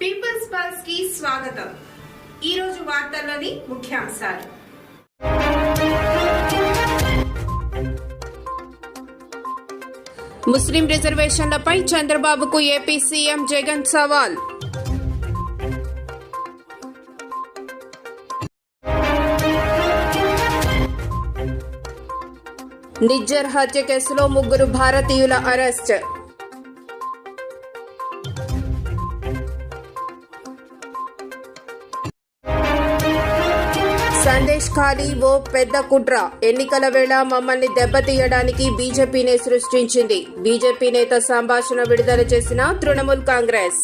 Peoples పల్స్కి స్వాగతం. ఈ రోజు వార్తల్లోని ముఖ్యాంశాలు. ముస్లిం రిజర్వేషన్లపై చంద్రబాబుకు ఏపీ సీఎం జగన్ సవాల్. నిజ్జర్ హత్య కేసులో ముగ్గురు భారతీయుల అరెస్ట్. సందేశ్ ఖాళీ ఓ పెద్ద కుట్ర. ఎన్నికల వేళ మమ్మల్ని దెబ్బతీయడానికి బీజేపీనే సృష్టించింది. బీజేపీ నేత సంభాషణ విడుదల చేసిన తృణమూల్ కాంగ్రెస్.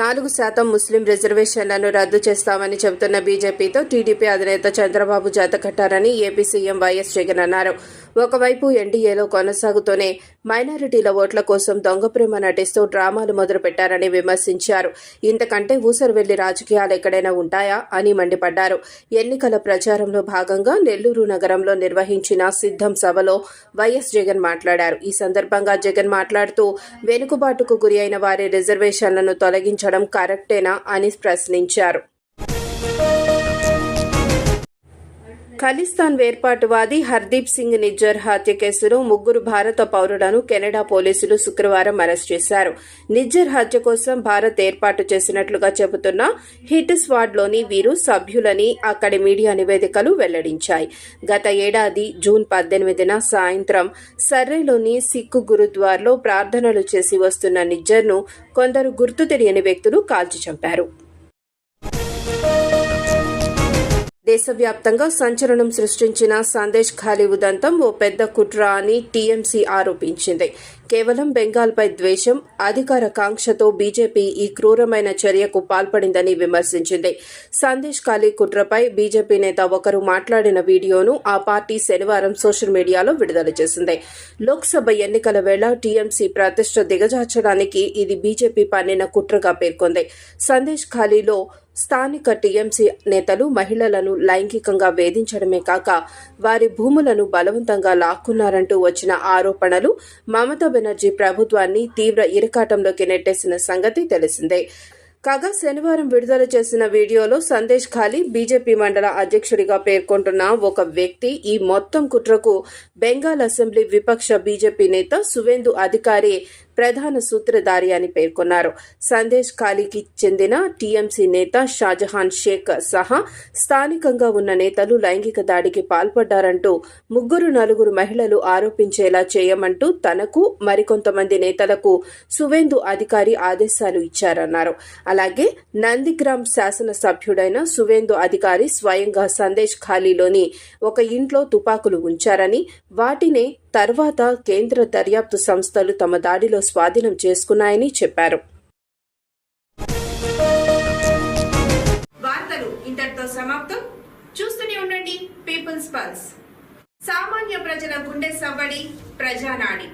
నాలుగు శాతం ముస్లిం రిజర్వేషన్లను రద్దు చేస్తామని చెబుతున్న బీజేపీతో టీడీపీ అధినేత చంద్రబాబు జతకట్టారని ఏపీ సీఎం వైఎస్ జగన్ అన్నారు. ఒకవైపు ఎన్డీఏలో కొనసాగుతూనే మైనారిటీల ఓట్ల కోసం దొంగ ప్రేమ నటిస్తూ డ్రామాలు మొదలుపెట్టారని విమర్శించారు. ఇంతకంటే ఊసరు వెళ్ళి రాజకీయాలు ఎక్కడైనా ఉంటాయా అని మండిపడ్డారు. ఎన్నికల ప్రచారంలో భాగంగా నెల్లూరు నగరంలో నిర్వహించిన సిద్ధం సభలో వైఎస్ జగన్ మాట్లాడారు. ఈ సందర్భంగా జగన్ మాట్లాడుతూ వెనుకబాటుకు గురి అయిన వారి రిజర్వేషన్లను తొలగించడం కరెక్టేనా? అని ప్రశ్నించారు. ఖలిస్తాన్ వేర్పాటువాది హర్దీప్ సింగ్ నిజ్జర్ హత్య కేసులో ముగ్గురు భారత పౌరులను కెనడా పోలీసులు శుక్రవారం అరెస్ట్ చేశారు. నిజ్జర్ హత్య కోసం భారత్ ఏర్పాటు చేసినట్లుగా చెబుతున్న హిట్ స్వాడ్లోని వీరు సభ్యులని అక్కడి మీడియా నివేదికలు వెల్లడించాయి. గత ఏడాది జూన్ పద్దెనిమిదిన సాయంత్రం సర్రేలోని సిక్కు గురుద్వార్లో ప్రార్థనలు చేసి వస్తున్న నిజ్జర్ను కొందరు గుర్తు తెలియని వ్యక్తులు కాల్చి చంపారు. దేశవ్యాప్తంగా సంచలనం సృష్టించిన సందేశ్ ఖాళీ ఉదంతం ఓ పెద్ద కుట్ర అని టీఎంసీ ఆరోపించింది. కేవలం బెంగాల్పై ద్వేషం అధికార కాంక్షతో బీజేపీ ఈ క్రూరమైన చర్యకు పాల్పడిందని విమర్శించింది. సందేశ్ ఖాళీ కుట్రపై బీజేపీ నేత ఒకరు మాట్లాడిన వీడియోను ఆ పార్టీ శనివారం సోషల్ మీడియాలో విడుదల చేసింది. లోక్సభ ఎన్నికల వేళ టీఎంసీ ప్రతిష్ట దిగజార్చడానికి ఇది బీజేపీ పన్నిన కుట్రగా పేర్కొంది. సందేశ్ ఖాళీలో స్థానిక టీఎంసీ నేతలు మహిళలను లైంగికంగా వేధించడమే కాక వారి భూములను బలవంతంగా లాక్కున్నారంటూ వచ్చిన ఆరోపణలు మమతా బెనర్జీ ప్రభుత్వాన్ని తీవ్ర ఇరకాటంలోకి నెట్టేసిన సంగతి తెలిసిందే. కాగా శనివారం విడుదల చేసిన వీడియోలో సందేశ్ ఖాళీ బీజేపీ మండల అధ్యక్షుడిగా పేర్కొంటున్న ఒక వ్యక్తి ఈ మొత్తం కుట్రకు బెంగాల్ అసెంబ్లీ విపక్ష బీజేపీ నేత సువేందు అధికారి ప్రధాన సూత్రధారి అని పేర్కొన్నారు. సందేశ్ ఖాళీకి చెందిన టీఎంసీ నేత షాజహాన్ షేక్ సహా స్థానికంగా ఉన్న నేతలు లైంగిక దాడికి పాల్పడ్డారంటూ ముగ్గురు నలుగురు మహిళలు ఆరోపించేలా చేయమంటూ తనకు మరికొంతమంది నేతలకు సువేందు అధికారి ఆదేశాలు ఇచ్చారన్నారు. అలాగే నందిగ్రామ్ శాసనసభ్యుడైన సువేందు అధికారి స్వయంగా సందేశ్ ఖాళీలోని ఒక ఇంట్లో తుపాకులు ఉంచారని వాటినే తర్వాత కేంద్ర దర్యాప్తు సంస్థలు తమ దాడిలో స్వాధీనం చేసుకున్నాయని చెప్పారు. వార్తలు ఇంతటితో సమాప్తం. చూస్తూనే ఉండండి పీపుల్స్ పల్స్ సామాన్య ప్రజల గుండె సవ్వడి ప్రజానాడి.